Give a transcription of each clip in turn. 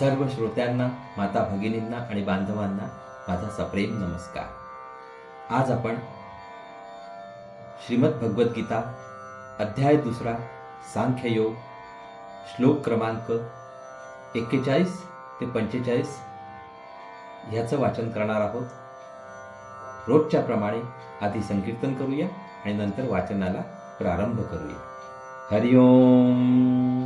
सर्व श्रोत्यांना माता भगिनींना आणि बांधवांना माझा सप्रेम नमस्कार. आज आपण श्रीमद भगवद्गीता अध्याय दुसरा सांख्ययोग श्लोक क्रमांक एक्केचाळीस ते पंचेचाळीस ह्याचं वाचन करणार आहोत. रोजच्या प्रमाणे आधी संकीर्तन करूया आणि नंतर वाचनाला प्रारंभ करूया. हरिओम.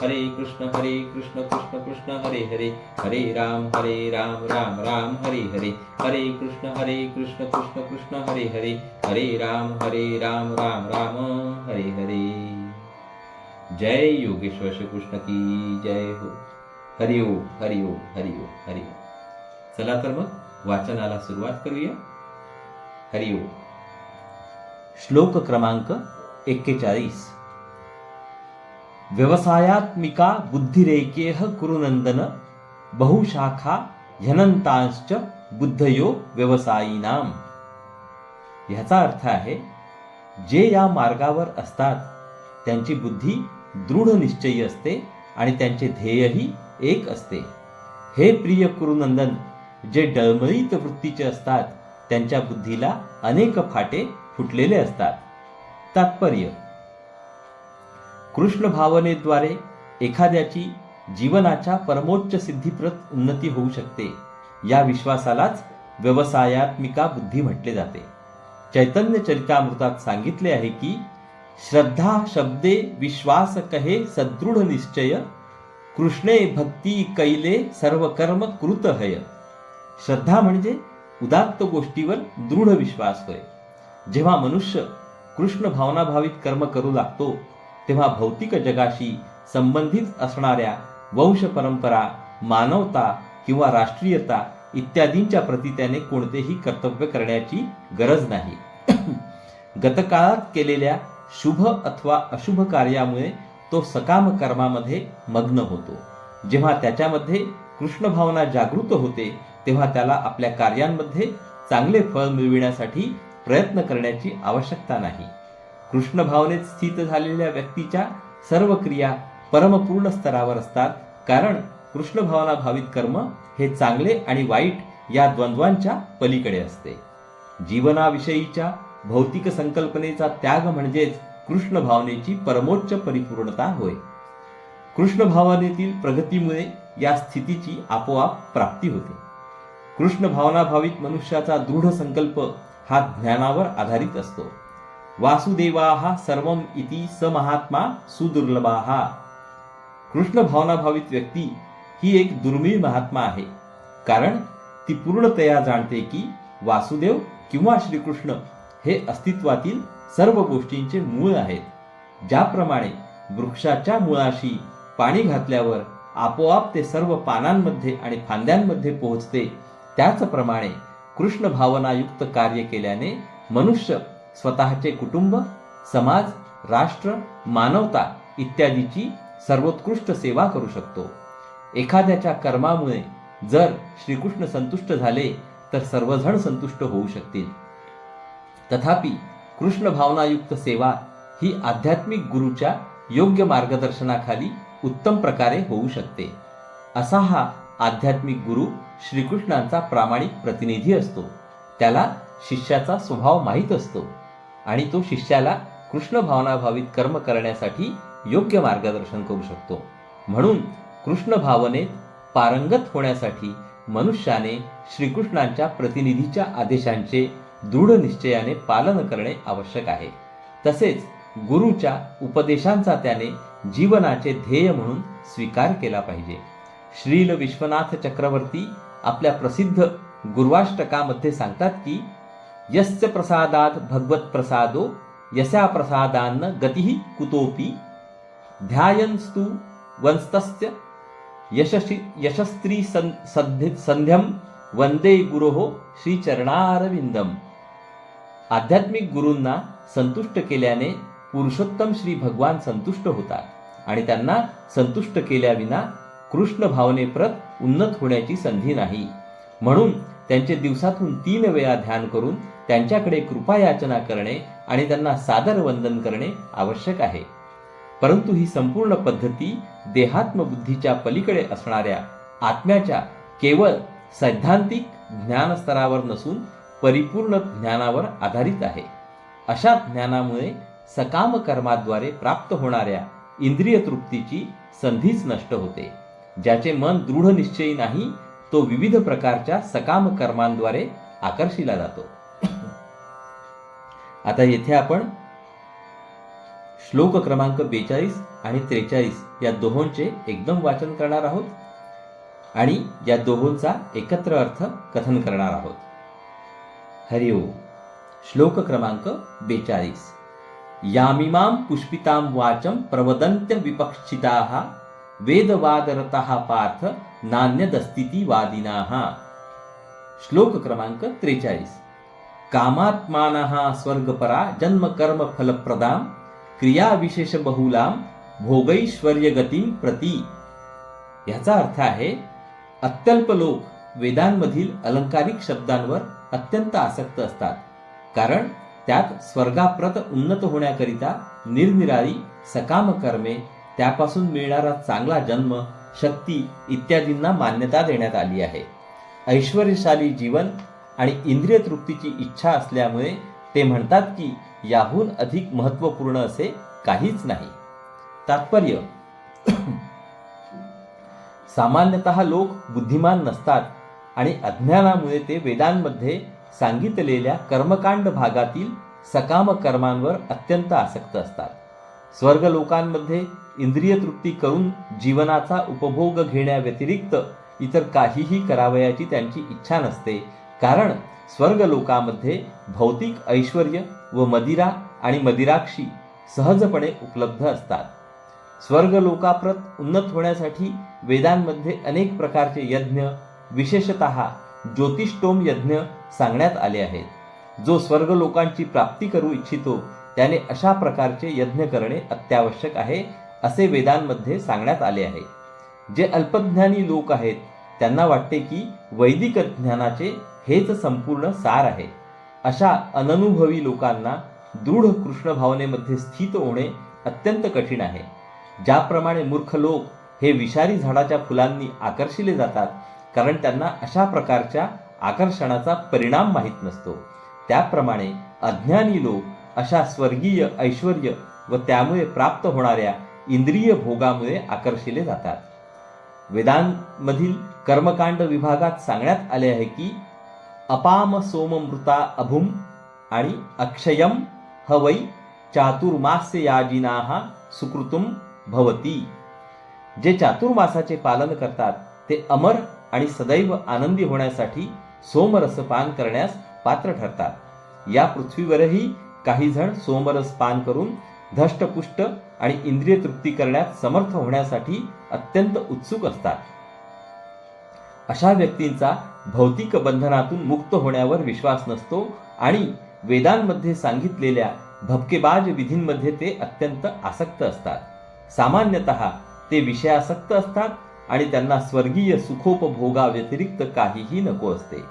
हरे कृष्ण हरे कृष्ण कृष्ण कृष्ण, हरे हरे। हरे राम हरे राम राम राम, हरे हरे। हरे कृष्ण हरे कृष्ण कृष्ण कृष्ण, हरे हरे। हरे राम हरे राम राम राम, हरे हरे। जय योगेश्वर श्री कृष्ण की जय हो। हरि ओम हरि ओम हरि ओम हरि ओम। चला तर मग वाचनाला सुरुवात करूया। हरि ओम। श्लोक क्रमांक एक्केचाळीस. व्यवसायात्मिका बुद्धिरेकेह कुरुनंदन बहुशाखा ह्यनंतांश्च बुद्धयो व्यवसायीनाम. ह्याचा अर्थ आहे जे या मार्गावर असतात त्यांची बुद्धी दृढ निश्चयी असते आणि त्यांचे ध्येयही एक असते. हे प्रिय कुरुनंदन जे डळमळीत वृत्तीचे असतात त्यांच्या बुद्धीला अनेक फाटे फुटलेले असतात. तात्पर्य कृष्ण भावनेद्वारे एखाद्याची जीवनाच्या परमोच्च सिद्धीप्रत उन्नती होऊ शकते. या विश्वासालाच व्यवसायात्मिका बुद्धी म्हटले जाते. चैतन्य चरितामृतात सांगितले आहे की श्रद्धा शब्दे विश्वास कहे सदृढ निश्चय कृष्णे भक्ती कैले सर्व कर्म कृत हय. श्रद्धा म्हणजे उदात्त गोष्टीवर दृढ विश्वास होय. जेव्हा मनुष्य कृष्ण भावनाभावित कर्म करू लागतो तेव्हा भौतिक जगाशी संबंधित असणाऱ्या वंश परंपरा मानवता किंवा राष्ट्रीयता इत्यादींच्या प्रती त्याने कोणतेही कर्तव्य करण्याची गरज नाही. गतकाळात केलेल्या शुभ अथवा अशुभ कार्यामुळे तो सकाम कर्मामध्ये मग्न होतो. जेव्हा त्याच्यामध्ये कृष्ण भावना जागृत होते तेव्हा त्याला आपल्या कार्यांमध्ये चांगले फळ मिळविण्यासाठी प्रयत्न करण्याची आवश्यकता नाही. कृष्ण भावनेत स्थित झालेल्या व्यक्तीच्या सर्व क्रिया परमपूर्ण स्तरावर असतात. कारण कृष्ण भावना भावित कर्म हे चांगले आणि वाईट या द्वंद्वांच्या पलीकडे असते. जीवनाविषयीच्या भौतिक संकल्पनेचा त्याग म्हणजेच कृष्ण भावनेची परमोच्च परिपूर्णता होय. कृष्ण भावनेतील प्रगतीमुळे या स्थितीची आपोआप प्राप्ती होते. कृष्ण भावनाभावित मनुष्याचा दृढ संकल्प हा ज्ञानावर आधारित असतो. वासुदेवाहा सर्वम इति स महात्मा सुदुर्लभाहा कृष्ण भावनाभावित व्यक्ती ही एक दुर्मिळ महात्मा आहे। कारण ती पूर्णतया जाणते की वासुदेव किंवा श्रीकृष्ण हे अस्तित्वातील सर्व गोष्टींचे मूळ आहेत। ज्याप्रमाणे वृक्षाच्या मुळाशी पाणी घातल्यावर आपोआप ते सर्व पानांमध्ये आणि फांद्यांमध्ये पोहोचते त्याचप्रमाणे कृष्ण भावनायुक्त कार्य केल्याने मनुष्य स्वतःचे कुटुंब समाज राष्ट्र मानवता इत्यादीची सर्वोत्कृष्ट सेवा करू शकतो. एखाद्याच्या कर्मामुळे जर श्रीकृष्ण संतुष्ट झाले तर सर्वजण संतुष्ट होऊ शकतील. तथापि कृष्ण भावनायुक्त सेवा ही आध्यात्मिक गुरुच्या योग्य मार्गदर्शनाखाली उत्तम प्रकारे होऊ शकते. असा हा आध्यात्मिक गुरु श्रीकृष्णांचा प्रामाणिक प्रतिनिधी असतो. त्याला शिष्याचा स्वभाव माहीत असतो. आणि तो शिष्याला कृष्ण भावनाभावित कर्म करण्यासाठी योग्य मार्गदर्शन करू शकतो. म्हणून कृष्ण भावनेत पारंगत होण्यासाठी मनुष्याने श्रीकृष्णांच्या प्रतिनिधीच्या आदेशांचे दृढ निश्चयाने पालन करणे आवश्यक आहे. तसेच गुरुच्या उपदेशांचा त्याने जीवनाचे ध्येय म्हणून स्वीकार केला पाहिजे. श्रील विश्वनाथ चक्रवर्ती आपल्या प्रसिद्ध गुरुवाष्टकामध्ये सांगतात की यस्य प्रसादात भगवत प्रसादो यशा प्रसादान्न गतिः कुतोपि ध्यायंस्तु वंस्तस्य यशस्त्री सं सन्धि संध्यम वंदे गुरोः श्रीचरणारविंदम आध्यात्मिक गुरूंना संतुष्ट केल्याने पुरुषोत्तम श्री भगवान संतुष्ट होतात आणि त्यांना संतुष्ट केल्याविना कृष्ण भावनेप्रत उन्नत होण्याची संधी नाही. म्हणून त्यांचे दिवसातून तीन वेळा ध्यान करून त्यांच्याकडे कृपायाचना करणे आणि त्यांना सादर वंदन करणे आवश्यक आहे. परंतु ही संपूर्ण पद्धती देहात्मबुद्धीच्या पलीकडे असणाऱ्या आत्म्याच्या केवळ सैद्धांतिक ज्ञानस्तरावर नसून परिपूर्ण ज्ञानावर आधारित आहे. अशा ज्ञानामुळे सकाम कर्माद्वारे प्राप्त होणाऱ्या इंद्रिय तृप्तीची संधीच नष्ट होते. ज्याचे मन दृढ निश्चयी नाही तो विविध प्रकारच्या सकाम कर्मांद्वारे आकर्षिला जातो. आता येथे आपण श्लोक क्रमांक बेचाळीस आणि त्रेचाळीस या दोहोंचे एकदम वाचन करणार आहोत आणि या दोहोंचा एकत्र अर्थ कथन करणार आहोत. हरिओ श्लोक क्रमांक बेचाळीस. यामिमां पुष्पितां वाचं प्रवदन्त्य विपक्षिताः वेदवादरतः पार्थ नान्यदस्थितीवादिनाः श्लोक क्रमांक त्रेचाळीस. कामात्मानः स्वर्गपरा जन्म कर्म फलप्रदान क्रिया विशेष बहुलाम भोगैश्वर्य भोगैश्वर्यगतीं प्रती। याचा अर्थ आहे अत्यल्प लोक वेदांमधील अलंकारिक शब्दांवर अत्यंत आसक्त असतात कारण त्यात स्वर्गाप्रत उन्नत होण्याकरिता निरनिराळी सकाम कर्मे त्यापासून मिळणारा चांगला जन्म शक्ती इत्यादींना मान्यता देण्यात आली आहे. ऐश्वर्यशाली जीवन आणि इंद्रिय तृप्तीची इच्छा असल्यामुळे ते म्हणतात की याहून अधिक महत्त्वपूर्ण असे काहीच नाही. तात्पर्य. सामान्यतः लोक बुद्धिमान नसतात आणि अज्ञानामुळे ते वेदांमध्ये सांगितलेल्या कर्मकांड भागातील सकाम कर्मांवर अत्यंत आसक्त असतात. स्वर्ग लोकांमध्ये इंद्रिय तृप्ती करून जीवनाचा उपभोग घेण्याव्यतिरिक्त इतर काहीही करावयाची त्यांची इच्छा नसते कारण स्वर्ग लोकामध्ये भौतिक ऐश्वर व मदिरा आणि मदिराक्षी सहजपणे उपलब्ध असतात. स्वर्ग लोकाप्रत उन्नत होण्यासाठी वेदांमध्ये अनेक प्रकारचे यज्ञ विशेषत ज्योतिष्टोम यज्ञ सांगण्यात आले आहेत. जो स्वर्ग लोकांची प्राप्ती करू इच्छितो त्याने अशा प्रकारचे यज्ञ करणे अत्यावश्यक आहे असे वेदांमध्ये सांगण्यात आले आहे. जे अल्पज्ञानी लोक आहेत त्यांना वाटते की वैदिक ज्ञानाचे हेच संपूर्ण सार आहे. अशा अननुभवी लोकांना दृढ कृष्ण भावनेमध्ये स्थित होणे अत्यंत कठीण आहे. ज्याप्रमाणे मूर्ख लोक हे विषारी झाडाच्या फुलांनी आकर्षिले जातात कारण त्यांना अशा प्रकारच्या आकर्षणाचा परिणाम माहीत नसतो. त्याप्रमाणे अज्ञानी लोक अशा स्वर्गीय ऐश्वर व त्यामुळे प्राप्त होणाऱ्या इंद्रिय भोगामुळे आकर्षिले जातात. वेदांमधील कर्मकांड विभागात सांगण्यात आले आहे की अपाम सोममृता अभुम आणि अक्षयम हवै चातुर्मास्य याजिनाः सुकृतुम भवती. जे चातुर्मासाचे पालन करतात ते अमर आणि सदैव आनंदी होण्यासाठी सोमरस पान करण्यास पात्र ठरतात. या पृथ्वीवरही काही जण सोमरस पान करून धष्टपुष्ट आणि इंद्रिय तृप्ती करण्यात समर्थ होण्यासाठी अत्यंत उत्सुक असतात. अशा व्यक्तींचा भौतिक बंधनातून मुक्त होण्यावर विश्वास नसतो आणि वेदांमध्ये सांगितलेल्या भपकेबाज विधींमध्ये ते अत्यंत आसक्त असतात. सामान्यतः ते विषयासक्त असतात आणि त्यांना स्वर्गीय सुखोपभोगाव्यतिरिक्त काहीही नको असते.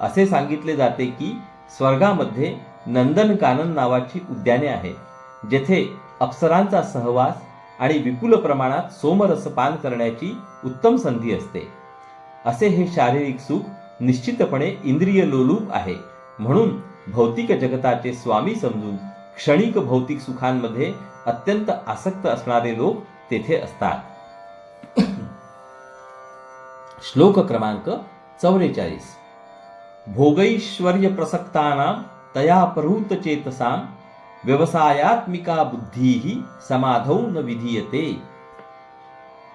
असे सांगितले जाते की स्वर्गामध्ये नंदनकानन नावाची उद्याने आहेत जेथे अप्सरांचा सहवास आणि विपुल प्रमाणात सोमरस पान करण्याची उत्तम संधी असते. असे हे शारीरिक सुख निश्चितपणे इंद्रिय लोलूप आहे. म्हणून भौतिक जगताचे स्वामी समजून क्षणिक भौतिक सुखांमध्ये अत्यंत आसक्त असणारे लोक तेथे असतात. श्लोक क्रमांक चौवेचाळीस. भोगैश्वर्य प्रसक्ताना तया प्रहूत चेतसा व्यवसायात्मिका बुद्धीही समाधौ न विधीयते.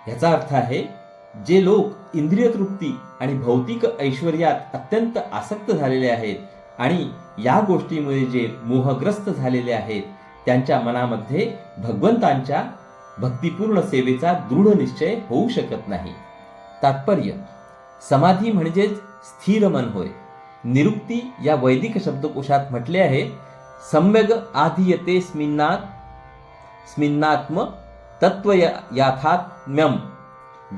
याचा अर्थ आहे जे लोक इंद्रिय तृप्ती आणि भौतिक ऐश्वर्यात अत्यंत आसक्त झालेले आहेत आणि या गोष्टीमुळे जे मोहग्रस्त झालेले आहेत त्यांच्या मनामध्ये भगवंतांच्या भक्तिपूर्ण सेवेचा दृढ निश्चय होऊ शकत नाही. तात्पर्य समाधी म्हणजेच स्थिर मन होय. निरुक्ती या वैदिक शब्दकोशात म्हटले आहे सम्यग आधीयते स्मिन्नात स्मिन्नात्म तत्व याथात्म्यम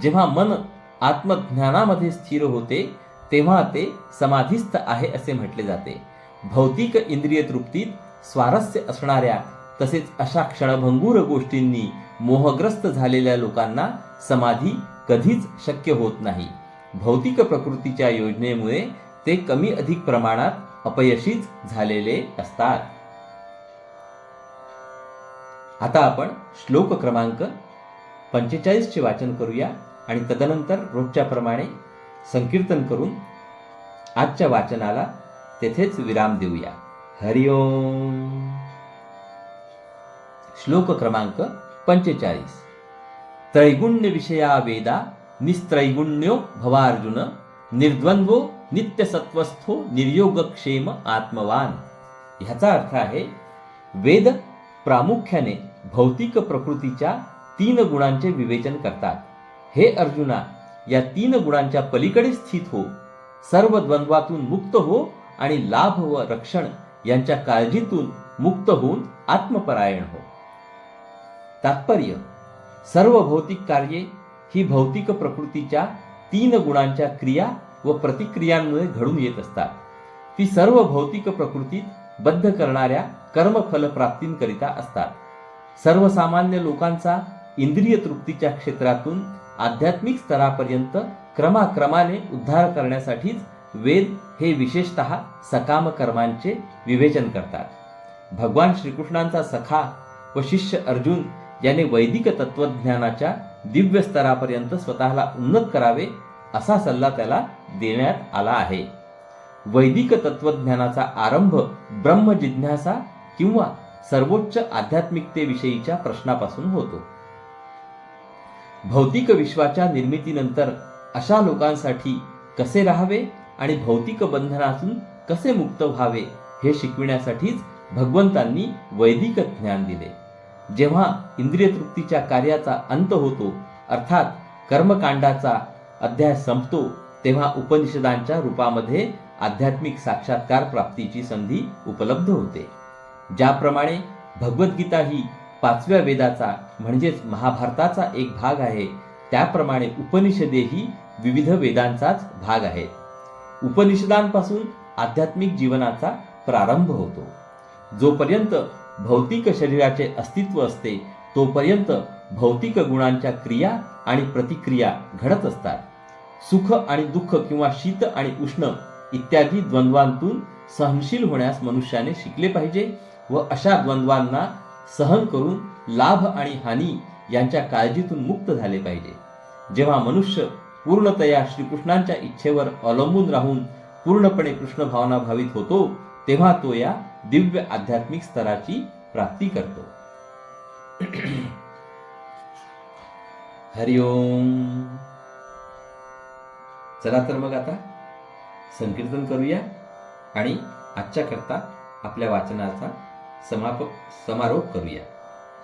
जेव्हा मन आत्मज्ञानामध्ये स्थिर होते तेव्हा ते समाधीस्थ आहे असे म्हटले जाते. भौतिक इंद्रिय तृप्तीत स्वारस्य असणाऱ्या तसेच अशा क्षणभंगूर गोष्टींनी मोहग्रस्त झालेल्या लोकांना समाधी कधीच शक्य होत नाही. भौतिक प्रकृतीच्या योजनेमुळे ते कमी अधिक प्रमाणात अपयशीच झालेले असतात. आता आपण श्लोक क्रमांक पंचेचाळीसचे वाचन करूया आणि तदनंतर रोजच्या प्रमाणे संकीर्तन करून आजच्या वाचनाला तेथेच विराम देऊया. हरिओम श्लोक क्रमांक पंचेचाळीस. त्रैगुण्य विषया वेदा निस्त्रैगुण्यो भवार्जुन निर्द्वंद्वो नित्यसत्वस्थो निर्योगक्षेम आत्मवान. ह्याचा अर्थ आहे वेद प्रामुख्याने भौतिक प्रकृतीच्या तीन गुणांचे विवेचन करतात. हे अर्जुना या तीन गुणांच्या पलीकडे स्थित हो. सर्व द्वंद्वातून मुक्त हो आणि लाभ व रक्षण यांच्या काळजीतून मुक्त होऊन आत्मपरायण हो. तात्पर्य सर्व भौतिक कार्ये ही भौतिक प्रकृतीच्या तीन गुणांच्या क्रिया व प्रतिक्रियांमुळे घडून येत असतात. ती सर्व भौतिक प्रकृतीत बद्ध करणाऱ्या कर्मफल प्राप्तींकरिता असतात. सर्वसामान्य लोकांचा इंद्रिय तृप्तीच्या क्षेत्रातून आध्यात्मिक स्तरापर्यंत क्रमाक्रमाने उद्धार करण्यासाठीच वेद हे विशेषतः सकाम कर्मांचे विवेचन करतात. भगवान श्रीकृष्णांचा सखा व शिष्य अर्जुन याने वैदिक तत्वज्ञानाच्या दिव्य स्तरापर्यंत स्वतःला उन्नत करावे असा सल्ला त्याला देण्यात आला आहे. वैदिक तत्वज्ञानाचा आरंभ ब्रह्म जिज्ञासा किंवा सर्वोच्च आध्यात्मिकतेविषयीच्या प्रश्नापासून होतो. भौतिक विश्वाच्या निर्मितीनंतर अशा लोकांसाठी कसे राहावे आणि भौतिक बंधनातून कसे मुक्त व्हावे हे शिकविण्यासाठीच भगवंतांनी वैदिक ज्ञान दिले. जेव्हा इंद्रिय तृप्तीच्या कार्याचा अंत होतो अर्थात कर्मकांडाचा अध्याय संपतो तेव्हा उपनिषदांच्या रूपामध्ये आध्यात्मिक साक्षात्कार प्राप्तीची संधी उपलब्ध होते. ज्याप्रमाणे भगवद्गीता ही पाचव्या वेदाचा म्हणजेच महाभारताचा एक भाग आहे. त्याप्रमाणे उपनिषदेही विविध वेदांचाच भाग आहेत. उपनिषदांपासून आध्यात्मिक जीवनाचा प्रारंभ होतो. जोपर्यंत भौतिक शरीराचे अस्तित्व असते तोपर्यंत भौतिक गुणांच्या क्रिया आणि प्रतिक्रिया घडत असतात. सुख आणि दुःख किंवा शीत आणि उष्ण इत्यादी द्वंद्वांतून सहनशील होण्यास मनुष्याने शिकले पाहिजे व अशा द्वंद्वांना सहन करून लाभ आणि हानी यांच्या काळजीतून मुक्त झाले पाहिजे. जेव्हा मनुष्य पूर्णतया श्रीकृष्णांच्या इच्छेवर अवलंबून राहून पूर्णपणे कृष्ण भावना भावित होतो तेव्हा तो या दिव्य आध्यात्मिक स्तराची प्राप्ती करतो. हरिओम चला तर मग आता संकीर्तन करूया आणि आजच्या करता आपल्या वाचनाचा समाप समारोप करूया.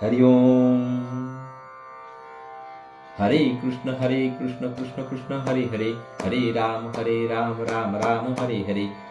हरिओम. हरे कृष्ण हरे कृष्ण कृष्ण कृष्ण हरे हरे. हरे राम हरे राम राम राम हरे हरे.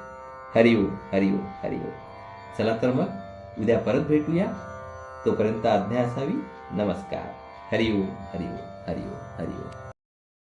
हरिओ हरिओ हरिओ चला तर मग उद्या परत भेटूया. तोपर्यंत आज्ञा असावी. नमस्कार. हरिओ हरिओ हरिओ हरिओ